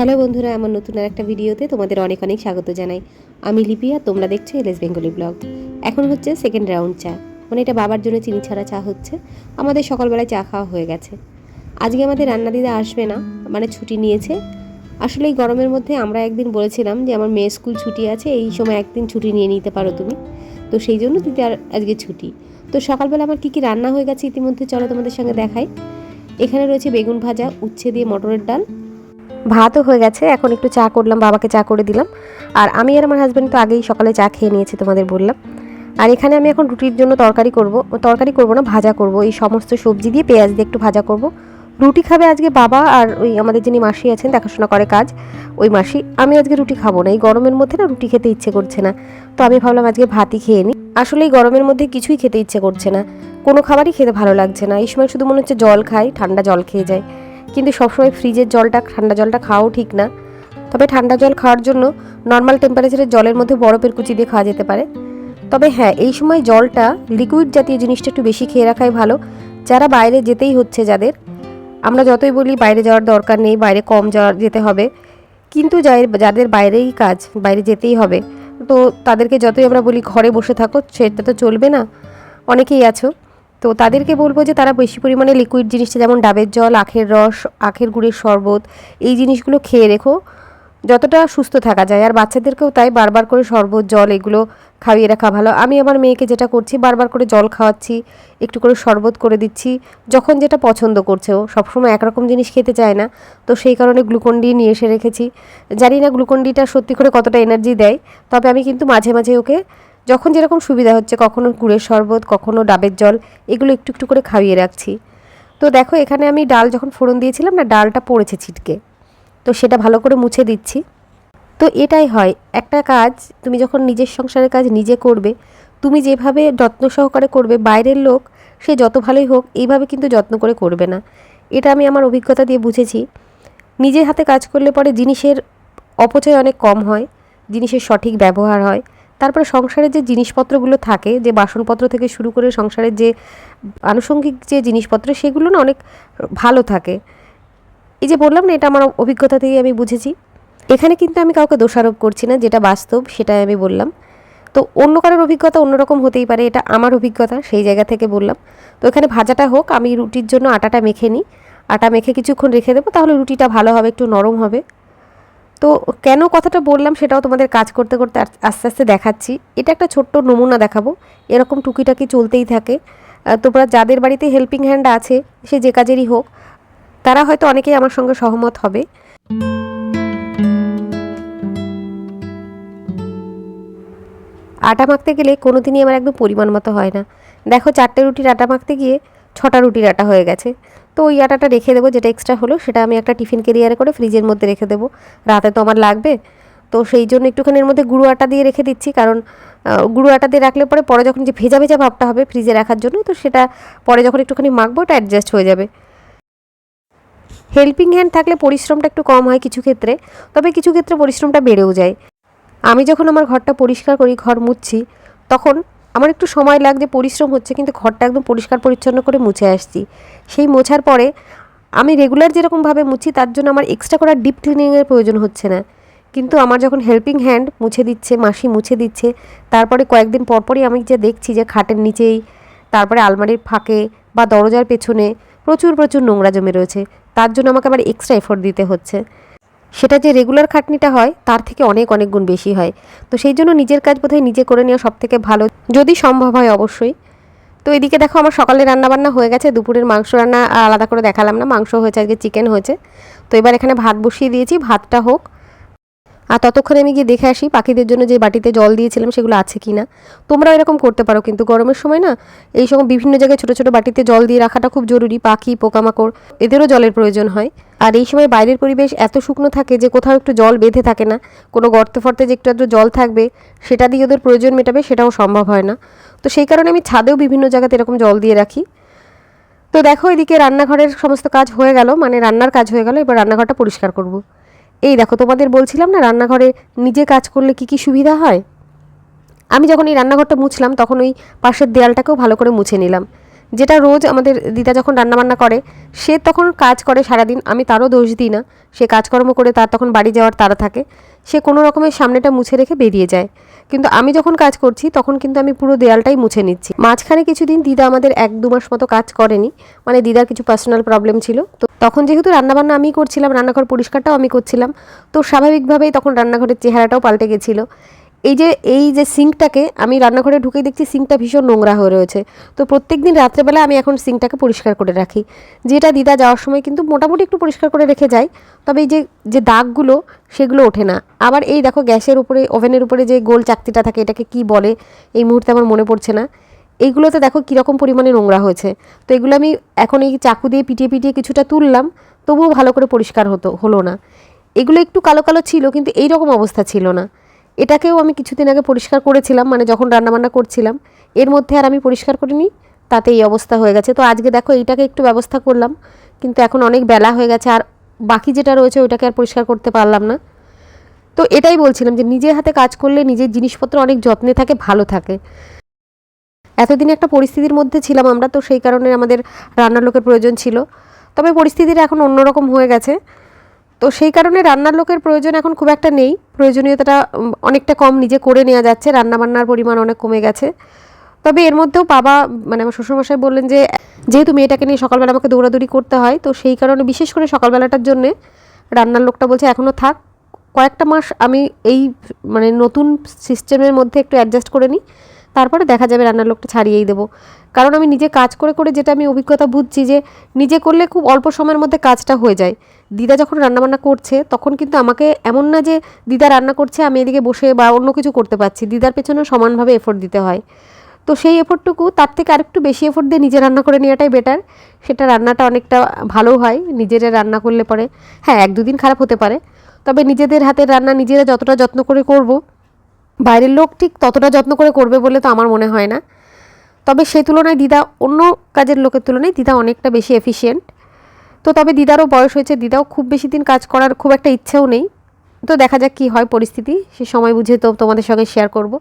Hello বন্ধুরা, আমার নতুন আর একটা ভিডিওতে তোমাদের অনেক অনেক স্বাগত জানাই। আমি লিপিয়া তোমরা দেখছ এলএস বেঙ্গলি ব্লগ। এখন হচ্ছে সেকেন্ড রাউন্ড চা। মানে এটা বাবার জন্য চিনি ছাড়া চা হচ্ছে। আমাদের সকালবেলায় চা খাওয়া হয়ে গেছে। আজকে আমাদের রান্না দিদা আসবে না মানে ছুটি নিয়েছে। আসলে এই গরমের মধ্যে আমরা একদিন বলেছিলাম যে আমার মেয়ে স্কুল ছুটি আছে, এই সময় একদিন ছুটি নিয়ে নিতে পারো তুমি। তো সেই জন্য দিদি আর আজকে ছুটি। তো সকালবেলা আমার কী কী রান্না হয়ে গেছে ইতিমধ্যে চলো তোমাদের সঙ্গে দেখাই। এখানে রয়েছে বেগুন ভাজা, উচ্ছে দিয়ে মটরের ডাল ভাতও হয়ে গেছে, এখন একটু চা করলাম, বাবাকে চা করে দিলাম। আর আমি আর আমার হাজব্যান্ড তো আগেই সকালে চা খেয়ে নিয়েছি তোমাদের বললাম। আর এখানে আমি এখন রুটির জন্য তরকারি করব তরকারি করব না, ভাজা করব। এই সমস্ত সবজি দিয়ে পেঁয়াজ দিয়ে একটু ভাজা করব। রুটি খাবে আজকে বাবা আর ওই আমাদের যিনি মাসি আছেন, দেখাশোনা করে কাজ, ওই মাসি। আমি আজকে রুটি খাব না, এই গরমের মধ্যে না রুটি খেতে ইচ্ছে করছে না। তো আমি ভাবলাম আজকে ভাতই খেয়ে নিই। আসলে এই গরমের মধ্যে কিছুই খেতে ইচ্ছে করছে না, কোনো খাবারই খেতে ভালো লাগছে না। এই সময় শুধু মনে হচ্ছে জল খাই, ঠান্ডা জল খেয়ে যায় কিন্তু সবসময় ফ্রিজের জলটা, ঠান্ডা জলটা খাওয়াও ঠিক না। তবে ঠান্ডা জল খাওয়ার জন্য নর্মাল টেম্পারেচারের জলের মধ্যে বরফের কুচি দিয়ে খাওয়া যেতে পারে। তবে হ্যাঁ এই সময় জলটা লিকুইড জাতীয় জিনিসটা একটু বেশি খেয়ে রাখাই ভালো। যারা বাইরে যেতেই হচ্ছে যাদের, আমরা যতই বলি বাইরে যাওয়ার দরকার নেই, বাইরে কম যাওয়ার যেতে হবে। কিন্তু যাই, যাদের বাইরেই কাজ, বাইরে যেতেই হবে, তো তাদেরকে যতই আমরা বলি ঘরে বসে থাকো, সেটা তো চলবে না। অনেকেই আছো। তো তাদেরকে বলব যে তারা বেশি পরিমাণে লিকুইড জিনিসটা, যেমন ডাবের জল, আখের রস, আখের গুড়ের শরবত, এই জিনিসগুলো খেয়ে রেখো। যতটা সুস্থ থাকা যায়। আর বাচ্চাদেরকেও তাই বারবার করে শরবত, জল এগুলো খাইয়ে রাখা ভালো। আমি আমার মেয়েকে যেটা করছি, বারবার করে জল খাওয়াচ্ছি, একটু করে শরবত করে দিচ্ছি, যখন যেটা পছন্দ করছে ও। সবসময় একরকম জিনিস খেতে চায় না। তো সেই কারণে গ্লুকন ডি নিয়ে এসে রেখেছি। জানি না গ্লুকন ডিটা সত্যি করে কতটা এনার্জি দেয়, তবে আমি কিন্তু মাঝে মাঝে ওকে যখন যেরকম সুবিধা হচ্ছে, কখনো গুড়ের শরবত, কখনো ডাবের জল, এগুলো একটু একটু করে খাইয়ে রাখছি। তো দেখো, এখানে আমি ডাল যখন ফোড়ন দিয়েছিলাম না, ডালটা পড়েছে ছিটকে। তো সেটা ভালো করে মুছে দিচ্ছি। তো এটাই হয়। একটা কাজ, তুমি যখন নিজের সংসারের কাজ নিজে করবে, তুমি যেভাবে যত্ন সহকারে করবে, বাইরের লোক, সে যত ভালোই হোক, এইভাবে কিন্তু যত্ন করে করবে না। এটা আমি আমার অভিজ্ঞতা দিয়ে বুঝেছি। নিজের হাতে কাজ করলে পরে জিনিসের অপচয় অনেক কম হয়, জিনিসের সঠিক ব্যবহার হয়। তারপরে সংসারের যে জিনিসপত্রগুলো থাকে, যে বাসনপত্র থেকে শুরু করে সংসারের যে আনুষঙ্গিক যে জিনিসপত্র, সেগুলো না অনেক ভালো থাকে। এই যে বললাম না, এটা আমার অভিজ্ঞতা থেকে আমি বুঝেছি। এখানে কিন্তু আমি কাউকে দোষারোপ করছি না, যেটা বাস্তব সেটাই আমি বললাম। তো অন্য কারোর অভিজ্ঞতা অন্যরকম হতেই পারে, এটা আমার অভিজ্ঞতা, সেই জায়গা থেকে বললাম। তো এখানে ভাজাটা হোক, আমি রুটির জন্য আটাটা মেখে নিই। আটা মেখে কিছুক্ষণ রেখে দেবো, তাহলে রুটিটা ভালো হবে, একটু নরম হবে। তো কেন কথাটা বললাম সেটাও তোমাদের কাজ করতে করতে আস্তে আস্তে দেখাচ্ছি। এটা একটা ছোট্ট নমুনা দেখাবো। এরকম টুকিটাকি চলতেই থাকে। তোমরা যাদের বাড়িতে হেল্পিং হ্যান্ড আছে, সে যে কাজেরই হোক, তারা হয়তো অনেকেই আমার সঙ্গে সহমত হবে। আটা মাখতে গেলে কোনো দিনই আমার একদম পরিমাণ মতো হয় না। দেখো, চারটে রুটির আটা মাখতে গিয়ে ছটা রুটির আটা হয়ে গেছে। তো ওই আটাটা রেখে দেবো, যেটা এক্সট্রা হলো, সেটা আমি একটা টিফিন কেরিয়ারে করে ফ্রিজের মধ্যে রেখে দেবো। রাতে তো আমার লাগবে। তো সেই জন্য একটুখানি এর মধ্যে গুঁড়ো আটা দিয়ে রেখে দিচ্ছি, কারণ গুঁড়ো আটা দিয়ে রাখলে পরে পরে যখন যে ভেজা ভেজা ভাবটা হবে ফ্রিজে রাখার জন্য, তো সেটা পরে যখন একটুখানি মাখবো, ওটা অ্যাডজাস্ট হয়ে যাবে। হেল্পিং হ্যান্ড থাকলে পরিশ্রমটা একটু কম হয় কিছু ক্ষেত্রে, তবে কিছু ক্ষেত্রে পরিশ্রমটা বেড়েও যায়। আমি যখন আমার ঘরটা পরিষ্কার করি, ঘর মুছছি, তখন আমার একটু সময় লাগছে পরিশ্রম হচ্ছে, কিন্তু ঘরটা একদম পরিষ্কার পরিচ্ছন্ন করে মুছে আসছি। সেই মোছার পরে আমি রেগুলার যেরকমভাবে মুছি, তার জন্য আমার এক্সট্রা করার ডিপ ক্লিনিংয়ের প্রয়োজন হচ্ছে না। কিন্তু আমার যখন হেল্পিং হ্যান্ড মুছে দিচ্ছে, মাসি মুছে দিচ্ছে, তারপরে কয়েকদিন পরপরই আমি যে দেখছি যে খাটের নিচেই, তারপরে আলমারির ফাঁকে বা দরজার পেছনে প্রচুর প্রচুর নোংরা জমে রয়েছে, তার জন্য আমাকে আবার এক্সট্রা এফোর্ট দিতে হচ্ছে। সেটা যে রেগুলার খাটনিটা হয়, তার থেকে অনেক অনেক গুণ বেশি হয়। তো সেই জন্য নিজের কাজ বোধহয় নিজে করে নেওয়া সব থেকে ভালো। যদি সম্ভব হয় অবশ্যই। তো এদিকে দেখো আমার সকালে রান্নাবান্না হয়ে গেছে, দুপুরের মাংস রান্না আলাদা করে দেখালাম না, মাংস হয়েছে, আজকে চিকেন হয়েছে। তো এবার এখানে ভাত বসিয়ে দিয়েছি, ভাতটা হোক। আর ততক্ষণে আমি গিয়ে দেখে আসি, পাখিদের জন্য যে বাটিতে জল দিয়েছিলাম সেগুলো আছে কি না তোমরাও এরকম করতে পারো, কিন্তু গরমের সময় না, এই সময় বিভিন্ন জায়গায় ছোটো ছোটো বাটিতে জল দিয়ে রাখাটা খুব জরুরি, পাখি, পোকামাকড়, এদেরও জলের প্রয়োজন হয়। আর এই সময় বাইরের পরিবেশ এত শুকনো থাকে যে কোথাও একটু জল বেঁধে থাকে না। কোনো গর্তে ফর্তে যে একটু জল থাকবে, সেটা দিয়ে ওদের প্রয়োজন মেটাবে, সেটাও সম্ভব হয় না। তো সেই কারণে আমি ছাদেও বিভিন্ন জায়গাতে এরকম জল দিয়ে রাখি। তো দেখো এদিকে রান্নাঘরের সমস্ত কাজ হয়ে গেল মানে রান্নার কাজ হয়ে গেল, এবার রান্নাঘরটা পরিষ্কার করব। এই দেখো, তোমাদের বলছিলাম না রান্নাঘরে নিজে কাজ করলে কি কি সুবিধা হয়? আমি যখন এই রান্নাঘরটা মুছলাম, তখন ওই পাশের দেয়ালটাকেও ভালো করে মুছে নিলাম। যেটা রোজ আমাদের দিদা যখন রান্নাবান্না করে, সে তখন কাজ করে সারাদিন, আমি তারও দোষ দিই না। সে কাজকর্ম করে তার তখন বাড়ি যাওয়ার তারা থাকে। সে কোনো রকমের সামনেটা মুছে রেখে বেরিয়ে যায়। কিন্তু আমি যখন কাজ করছি, তখন কিন্তু আমি পুরো দেয়ালটাই মুছে নিচ্ছি। মাঝখানে কিছুদিন দিদা আমাদের এক দু মাস মতো কাজ করেনি মানে দিদার কিছু পার্সোনাল প্রবলেম ছিল। তো তখন যেহেতু রান্নাবান্না আমি করছিলাম, রান্নাঘর পরিষ্কারটাও আমি করছিলাম, তো স্বাভাবিকভাবেই তখন রান্নাঘরের চেহারাটাও পাল্টে গেছিল। এই যে এই যে সিঙ্কটাকে আমি রান্নাঘরে ঢুকে দেখছি সিঙ্কটা ভীষণ নোংরা হয়ে রয়েছে। তো প্রত্যেক দিন রাত্রেবেলা আমি এখন সিঙ্কটাকে পরিষ্কার করে রাখি। যেটা দিদা যাওয়ার সময় কিন্তু মোটামুটি একটু পরিষ্কার করে রেখে যাই তবে এই যে যে দাগগুলো সেগুলো ওঠে না। আবার এই দেখো গ্যাসের উপরে, ওভেনের উপরে যে গোল চাকতিটা থাকে, এটাকে কি বলে? এই মুহূর্তে আমার মনে পড়ছে না। এইগুলোতে দেখো কীরকম পরিমাণে নোংরা হয়েছে। তো এগুলো আমি এখন এই চাকু দিয়ে পিটিয়ে পিটিয়ে কিছুটা তুললাম, তবুও ভালো করে পরিষ্কার হতো, হলো না। এগুলো একটু কালো কালো ছিল, কিন্তু এই রকম অবস্থা ছিল না। এটাকেও আমি কিছুদিন আগে পরিষ্কার করেছিলাম মানে যখন রান্নাবান্না করছিলাম, এর মধ্যে আর আমি পরিষ্কার করিনি তাতে এই অবস্থা হয়ে গেছে। তো আজকে দেখো এইটাকে একটু ব্যবস্থা করলাম, কিন্তু এখন অনেক বেলা হয়ে গেছে, আর বাকি যেটা রয়েছে ওইটাকে আর পরিষ্কার করতে পারলাম না। তো এটাই বলছিলাম যে নিজের হাতে কাজ করলে নিজের জিনিসপত্র অনেক যত্নে থাকে, ভালো থাকে। এতদিন একটা পরিস্থিতির মধ্যে ছিলাম আমরা, তো সেই কারণে আমাদের রান্নার লোকের প্রয়োজন ছিল। তবে পরিস্থিতিটা এখন অন্যরকম হয়ে গেছে। তো সেই কারণে রান্নার লোকের প্রয়োজন এখন খুব একটা নেই। প্রয়োজনীয়তাটা অনেকটা কম নিজে করে নেওয়া যাচ্ছে। রান্নাবান্নার পরিমাণ অনেক কমে গেছে। তবে এর মধ্যেও বাবা মানে আমার শ্বশুরমশাই বললেন যে, যেহেতু মেয়েটাকে নিয়ে সকালবেলা আমাকে দৌড়াদৌড়ি করতে হয়, তো সেই কারণে বিশেষ করে সকালবেলাটার জন্যে রান্নার লোকটা বলছে এখনও থাক। কয়েকটা মাস আমি এই মানে নতুন সিস্টেমের মধ্যে একটু অ্যাডজাস্ট করে নিই। তারপরে দেখা যাবে রান্নার লোকটা ছাড়িয়েই দেবো। কারণ আমি নিজে কাজ করে করে যেটা আমি অভিজ্ঞতা বুঝছি যে নিজে করলে খুব অল্প সময়ের মধ্যে কাজটা হয়ে যায়। দিদা যখন রান্নাবান্না করছে তখন কিন্তু আমাকে এমন না যে দিদা রান্না করছে, আমি এদিকে বসে বা অন্য কিছু করতে পারছি। দিদার পেছনে সমানভাবে এফোর্ট দিতে হয়। তো সেই এফোর্টটুকু তার থেকে আরেকটু বেশি এফোর্ট দিয়ে নিজে রান্না করে নেওয়াটাই বেটার সেটা রান্নাটা অনেকটা ভালো হয়, নিজেরা রান্না করলে পরে। হ্যাঁ এক দুদিন খারাপ হতে পারে। তবে নিজেদের হাতের রান্না নিজেরা যতটা যত্ন করে করব বাইরের লোক ঠিক ততটা যত্ন করে করবে বলে তো আমার মনে হয় না। তবে সে তুলনায় দিদা অন্য কাজের লোকের তুলনায় দিদা অনেকটা বেশি এফিসিয়েন্ট তো তবে দিদারও বয়স হয়েছে, দিদাও খুব বেশি দিন কাজ করার খুব একটা ইচ্ছেও নেই। তো দেখা যাক কী হয় পরিস্থিতি, সে সময় বুঝে তো তোমাদের সঙ্গে শেয়ার করব।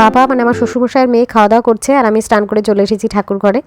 বাবা মানে আমার শ্বশুরমশাইয়ের মেয়ে খাওয়া দাওয়া করছে আর আমি স্নান করে চলে এসেছি ঠাকুর ঘরে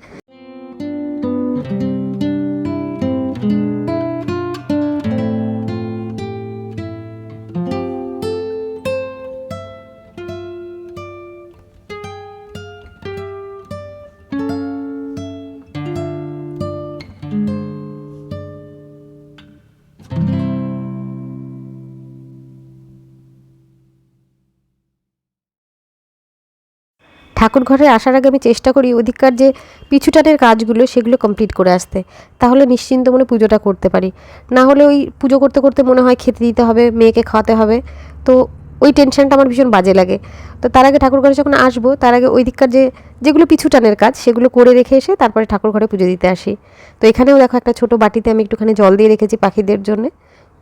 ঠাকুর ঘরে আসার আগে আমি চেষ্টা করি ওদিককার যে পিছুটানের কাজগুলো সেগুলো কমপ্লিট করে আসতে। তাহলে নিশ্চিন্ত মনে পুজোটা করতে পারি। না হলে ওই পুজো করতে করতে মনে হয় খেতে দিতে হবে, মেয়েকে খাওয়াতে হবে। তো ওই টেনশনটা আমার ভীষণ বাজে লাগে। তো তার আগে ঠাকুর ঘরে যখন আসব, তার আগে ওই দিককার যে, যেগুলো পিছুটানের কাজ সেগুলো করে রেখে এসে তারপরে ঠাকুর ঘরে পুজো দিতে আসি। তো এখানেও দেখো একটা ছোটো বাটিতে আমি একটুখানি জল দিয়ে রেখেছি পাখিদের জন্য।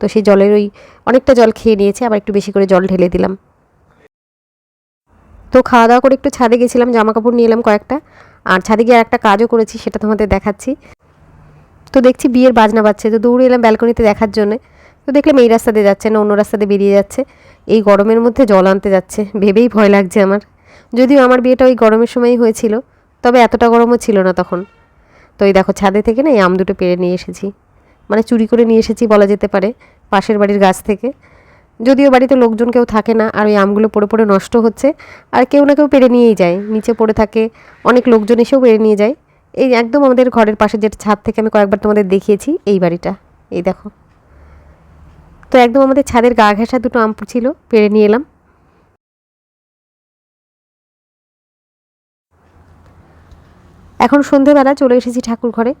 তো সেই জলের ওই অনেকটা জল খেয়ে নিয়েছে, আবার একটু বেশি করে জল ঢেলে দিলাম। তো খাওয়া দাওয়া করে একটু ছাদে গেছিলাম জামা কাপড় নিয়ে এলাম কয়েকটা। আর ছাদে গিয়ে একটা কাজও করেছি, সেটা তোমাদের দেখাচ্ছি। তো দেখছি বিয়ের বাজনা বাজছে, তো দৌড়ে এলাম ব্যালকনিতে দেখার জন্য। তো দেখলাম এই রাস্তা দিয়ে যাচ্ছে না, অন্য রাস্তা দিয়ে বেরিয়ে যাচ্ছে। এই গরমের মধ্যে জল আনতে যাচ্ছে, ভেবেই ভয় লাগছে আমার। যদিও আমার বিয়েটা ওই গরমের সময়ই হয়েছিল, তবে এতটা গরমও ছিল না তখন। তো এই দেখো ছাদে থেকে না এই আম দুটো পেরে নিয়ে এসেছি। মানে চুরি করে নিয়ে এসেছি বলা যেতে পারে, পাশের বাড়ির গাছ থেকে। যদিও বাড়িতে লোকজন কেউ থাকে না, আর ওই আমগুলো পড়ে পড়ে নষ্ট হচ্ছে, আর কেউ না কেউ পেরে নিয়েই যায়, নিচে পড়ে থাকে, অনেক লোকজন এসেও পেরে নিয়ে যায়। এই একদম আমাদের ঘরের পাশে যেটা ছাদ থেকে আমি কয়েকবার তোমাদের দেখিয়েছি, এই বাড়িটা, এই দেখো। তো একদম আমাদের ছাদের গা ঘেঁষা দুটো আম ছিল, পেরে নিয়ে এলাম। এখন সন্ধেবেলা চলে এসেছি ঠাকুর ঘরে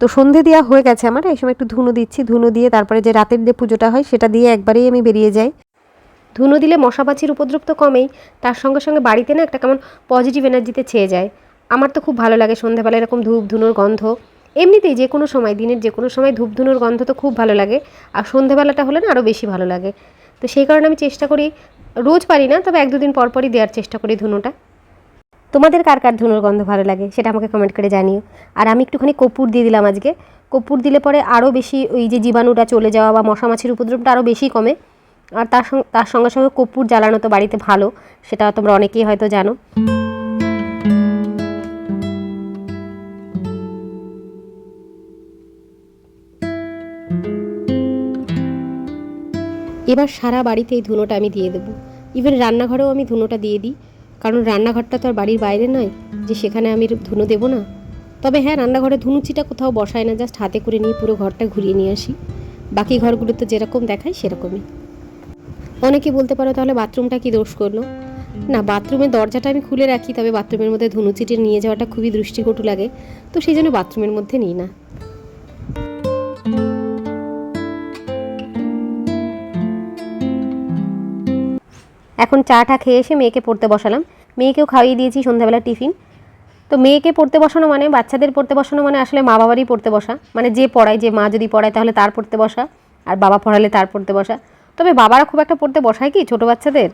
তো সন্ধে দেওয়া হয়ে গেছে আমার। এই সময় একটু ধুনো দিচ্ছি, ধুনো দিয়ে তারপরে যে রাতের যে পুজোটা হয় সেটা দিয়ে একবারেই আমি বেরিয়ে যাই। ধুনো দিলে মশাপাছির উপদ্রব তো কমেই, তার সঙ্গে সঙ্গে বাড়িতে না একটা কেমন পজিটিভ এনার্জিতে ছেয়ে যায়। আমার তো খুব ভালো লাগে সন্ধ্যাবেলা এরকম ধূপ ধুনোর গন্ধ। এমনিতেই যে কোনো সময়, দিনের যে কোনো সময় ধূপ ধুনোর গন্ধ তো খুব ভালো লাগে, আর সন্ধ্যাবেলাটা হলে না আরও বেশি ভালো লাগে। তো সেই কারণে আমি চেষ্টা করি, রোজ পারি না, তবে এক দুদিন পর পরই দেওয়ার চেষ্টা করি ধুনোটা। তোমাদের কার কার ধুনোর গন্ধ ভালো লাগে সেটা আমাকে কমেন্ট করে জানিও। আর আমি একটুখানি কপুর দিয়ে দিলাম আজকে। কপুর দিলে পরে আরও বেশি ওই যে জীবাণুটা চলে যাওয়া বা মশা মাছির উপদ্রবটা আরও বেশি কমে। আর তার সঙ্গে তার সঙ্গে সঙ্গে কপুর জ্বালানো তো বাড়িতে ভালো, সেটা তোমরা অনেকেই হয়তো জানো। এবার সারা বাড়িতে এই ধুনোটা আমি দিয়ে দেবো। ইভেন রান্নাঘরেও আমি ধুনোটা দিয়ে দিই। কারণ রান্নাঘরটা তো আর বাড়ির বাইরে নয়, যে সেখানে আমি ধুনো দেবো না। তবে হ্যাঁ রান্নাঘরে ধুনুচিটা কোথাও বসায় না, জাস্ট হাতে করে নিয়ে পুরো ঘরটা ঘুরিয়ে নিয়ে আসি। বাকি ঘরগুলো তো যেরকম দেখায় সেরকমই। অনেকে বলতে পারো তাহলে বাথরুমটা কি দোষ করল? না, বাথরুমের দরজাটা আমি খুলে রাখি, তবে বাথরুমের মধ্যে ধুনুচিটি নিয়ে যাওয়াটা খুবই দৃষ্টিকটু লাগে, তো সেই জন্য বাথরুমের মধ্যে নিই না। এখন চাটা খেয়ে এসে মেয়েকে পড়তে বসালাম। মেয়েকেও খাইয়ে দিয়েছি সন্ধ্যাবেলা টিফিন। তো মেয়েকে পড়তে বসানো মানে বাচ্চাদের পড়তে বসানো মানে আসলে মা বাবারই পড়তে বসা। মানে যে পড়ায়, যে মা যদি পড়ায় তাহলে তার পড়তে বসা, আর বাবা পড়ালে তার পড়তে বসা। তবে বাবারা খুব একটা পড়তে বসায় কি ছোটো বাচ্চাদের?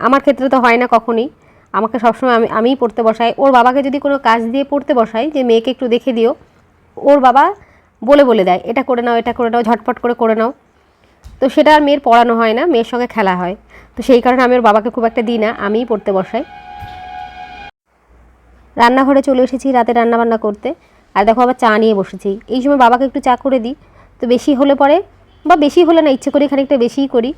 আমার ক্ষেত্রে তো হয় না কখনই। আমাকে সবসময় আমি, আমিই পড়তে বসাই। ওর বাবাকে যদি কোনো কাজ দিয়ে পড়তে বসাই, যে মেয়েকে একটু দেখে দিও, ওর বাবা বলে বলে দেয়, এটা করে নাও, এটা করে নাও, ঝটপট করে করে নাও। তো সেটা আর মেয়ের পড়ানো হয় না, মেয়ের সঙ্গে খেলা হয়। তো সেই কারণে আমি ওর বাবাকে খুব একটা দিই না, আমিই পড়তে বসাই। রান্নাঘরে চলে এসেছি রাতে রান্নাবান্না করতে। আর দেখো আবার চা নিয়ে বসেছি। এই সময় বাবাকে একটু চা করে দিই। তো বেশি হলে পরে, বা বেশি হলে না, ইচ্ছে করি খানিকটা বেশিই করি।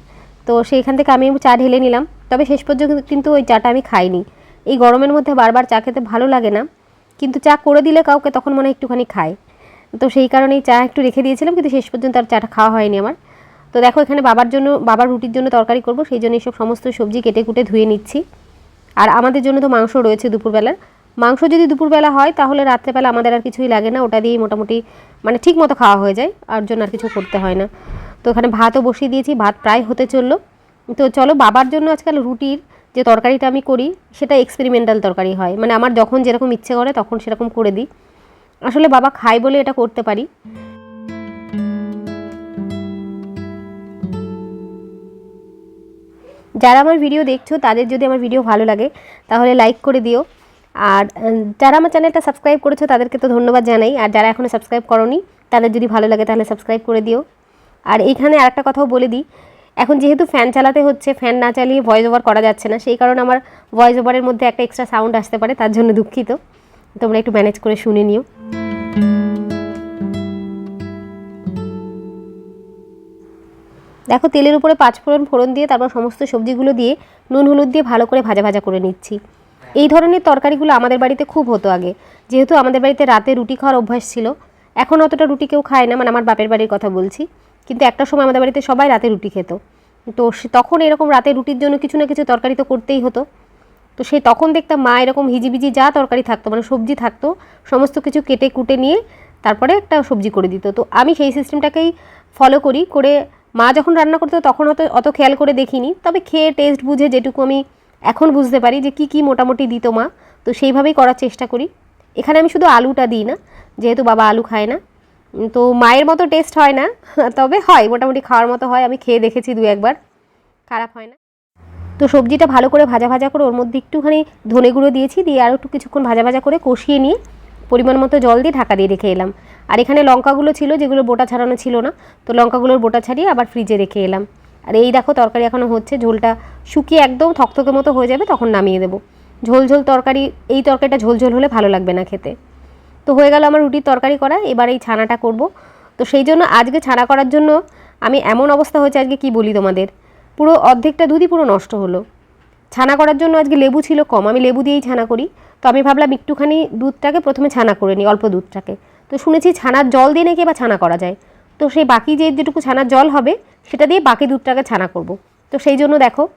তো সেইখান থেকে আমি চা ঢেলে নিলাম। তবে শেষ পর্যন্ত কিন্তু ওই চাটা আমি খাইনি। এই গরমের মধ্যে বারবার চা খেতে ভালো লাগে না। কিন্তু চা করে দিলে কাউকে তখন মনে হয় একটুখানি খায়। তো সেই কারণেই চা একটু রেখে দিয়েছিলাম, কিন্তু শেষ পর্যন্ত আর চাটা খাওয়া হয়নি আমার। তো দেখো, এখানে বাবার জন্য, বাবার রুটির জন্য তরকারি করব, সেই জন্য এসব সমস্ত সবজি কেটে কুটে ধুয়ে নিচ্ছি। আর আমাদের জন্য তো মাংস রয়েছে দুপুরবেলার মাংস যদি দুপুরবেলা হয়, তাহলে রাত্রেবেলা আমাদের আর কিছুই লাগে না, ওটা দিয়েই মোটামুটি মানে ঠিক মতো খাওয়া হয়ে যায়, আর জন্য আর কিছু করতে হয় না। তো এখানে ভাতও বসিয়ে দিয়েছি, ভাত প্রায় হতে চলল। তো চলো, বাবার জন্য আজকাল রুটির যে তরকারিটা আমি করি, সেটা এক্সপেরিমেন্টাল তরকারি হয়। মানে আমার যখন যেরকম ইচ্ছে করে, তখন সেরকম করে দিই। আসলে বাবা খায় বলে এটা করতে পারি। যারা আমার ভিডিও দেখছ, তাদের যদি আমার ভিডিও ভালো লাগে, তাহলে লাইক করে দিও। আর যারা আমার চ্যানেলটা সাবস্ক্রাইব করেছ, তাদেরকে তো ধন্যবাদ জানাই। আর যারা এখনও সাবস্ক্রাইব করনি, তাদের যদি ভালো লাগে, তাহলে সাবস্ক্রাইব করে দিও। আর এইখানে আরেকটা কথাও বলে দিই। এখন যেহেতু ফ্যান চালাতে হচ্ছে ফ্যান না চালিয়ে ভয়েস ওভার করা যাচ্ছে না, সেই কারণে আমার ভয়েস ওভারের মধ্যে একটা এক্সট্রা সাউন্ড আসতে পারে, তার জন্য দুঃখিত। তোমরা একটু ম্যানেজ করে শুনে নিও। দেখো, তেলের উপরে পাঁচ ফোড়ন ফোড়ন দিয়ে তারপর সমস্ত সবজিগুলো দিয়ে নুন, হলুদ দিয়ে ভালো করে ভাজা ভাজা করে নিচ্ছি। এই ধরনের তরকারিগুলো আমাদের বাড়িতে খুব হতো আগে। যেহেতু আমাদের বাড়িতে রাতে রুটি খাওয়ার অভ্যাস ছিল, এখন অতটা রুটি কেউ খায় না মানে আমার বাপের বাড়ির কথা বলছি। কিন্তু একটা সময় আমাদের বাড়িতে সবাই রাতে রুটি খেত। তো তখন এরকম রাতে রুটির জন্য কিছু না কিছু তরকারি তো করতেই হতো। তো সেই তখন দেখতাম মা এরকম হিজিবিজি যা তরকারি থাকতো মানে সবজি থাকতো, সমস্ত কিছু কেটে কুটে নিয়ে তারপরে একটা সবজি করে দিত। তো আমি সেই সিস্টেমটাকেই ফলো করি, করে মা যখন রান্না করতো তখন অত অত খেয়াল করে দেখিনি। তবে খেয়ে টেস্ট বুঝে যেটুকু আমি এখন বুঝতে পারি যে কী কী মোটামুটি দিত মা, তো সেইভাবেই করার চেষ্টা করি। এখানে আমি শুধু আলুটা দিই না, যেহেতু বাবা আলু খায় না। তো মায়ের মতো টেস্ট হয় না, তবে হয়, মোটামুটি খাওয়ার মতো হয়। আমি খেয়ে দেখেছি দু একবার, খারাপ হয় না। তো সবজিটা ভালো করে ভাজা ভাজা করে ওর মধ্যে একটুখানি ধনে গুঁড়ো দিয়েছি, দিয়ে আরও একটু কিছুক্ষণ ভাজা ভাজা করে কষিয়ে নিয়ে পরিমাণ মতো জল দিয়ে ঢাকা দিয়ে রেখে এলাম। আর এখানে লঙ্কাগুলো ছিল, যেগুলো বোটা ছাড়ানো ছিল না, তো লঙ্কাগুলোর বোটা ছাড়িয়ে আবার ফ্রিজে রেখে এলাম। আর এই দেখো তরকারি এখনও হচ্ছে, ঝোলটা শুকিয়ে একদম থকথকে মতো হয়ে যাবে, তখন নামিয়ে দেবো। ঝোল ঝোল তরকারি, এই তরকারিটা ঝোল ঝোল হলে ভালো লাগবে না খেতে। তো হয়ে গেল আমার রুটির তরকারি করা, এবার এই ছানাটা করব। তো সেই জন্য আজকে ছানা করার জন্য আমি এমন অবস্থা হয়েছে আজকে কি বলি তোমাদের? পুরো অর্ধেকটা দুধই পুরো নষ্ট হলো। ছানা করার জন্য আজকে লেবু ছিল কম, আমি লেবু দিয়েই ছানা করি। তো আমি ভাবলাম একটুখানি দুধটাকে প্রথমে ছানা করে নিই, অল্প দুধটাকে। তো শুনেছি ছানার জল দিয়ে নাকি এবার ছানা করা যায়। তো সেই বাকি যে যেটুকু ছানার জল হবে, সেটা দিয়ে বাকি দুধটাকে ছানা করব। তো সেই জন্য দেখো,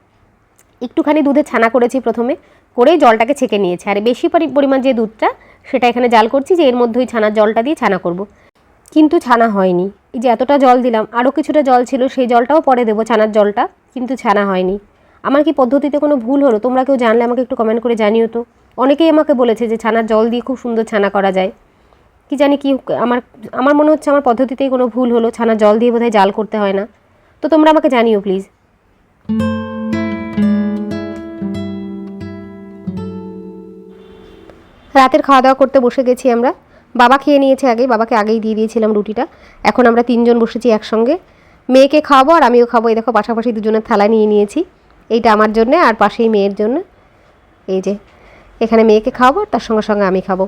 একটুখানি দুধে ছানা করেছি প্রথমে, করেই জলটাকে ছেঁকে নিয়েছি। আর বেশি পরি- পরিমাণ যে দুধটা, সেটা এখানে জাল করছি যে এর মধ্যেই ছানার জলটা দিয়ে ছানা করব। কিন্তু ছানা হয়নি। এই যে এতটা জল দিলাম, আরও কিছুটা জল ছিল, সেই জলটাও পরে দেবো ছানার জলটা, কিন্তু ছানা হয়নি। আমার কি পদ্ধতিতে কোনো ভুল হলো? তোমরা কেউ জানলে আমাকে একটু কমেন্ট করে জানিও তো। অনেকেই আমাকে বলেছে যে ছানার জল দিয়ে খুব সুন্দর ছানা করা যায়। কি জানি কি আমার আমার মনে হচ্ছে আমার পদ্ধতিতেই কোনো ভুল হলো, ছানা জল দিয়ে বোধহয় জাল করতে হয় না। তো তোমরা আমাকে জানিও প্লিজ রাতের খাওয়া দাওয়া করতে বসে গেছি আমরা। বাবা খেয়ে নিয়েছে আগে, বাবাকে আগেই দিয়ে দিয়েছিলাম রুটিটা। এখন আমরা তিনজন বসেছি একসঙ্গে। মেয়েকে খাওয়াবো আর আমিও খাব। এই দেখো, পাশাপাশি দুজনের থালা নিয়ে নিয়েছি। এইটা আমার জন্য আর পাশেই মেয়ের জন্য। এই যে, এখানে মেয়েকে খাওয়াবো তার সঙ্গে সঙ্গে আমি খাব।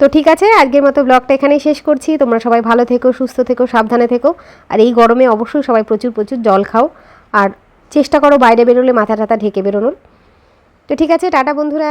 তো ঠিক আছে, আজকের মতো ব্লগটা এখানেই শেষ করছি। তোমরা সবাই ভালো থেকো, সুস্থ থেকো, সাবধানে থেকো। আর এই গরমে অবশ্যই সবাই প্রচুর প্রচুর জল খাও। আর চেষ্টা করো বাইরে বেরোলে মাথা টাথা ঢেকে বেরোনোর। তো ঠিক আছে, টাটা বন্ধুরা।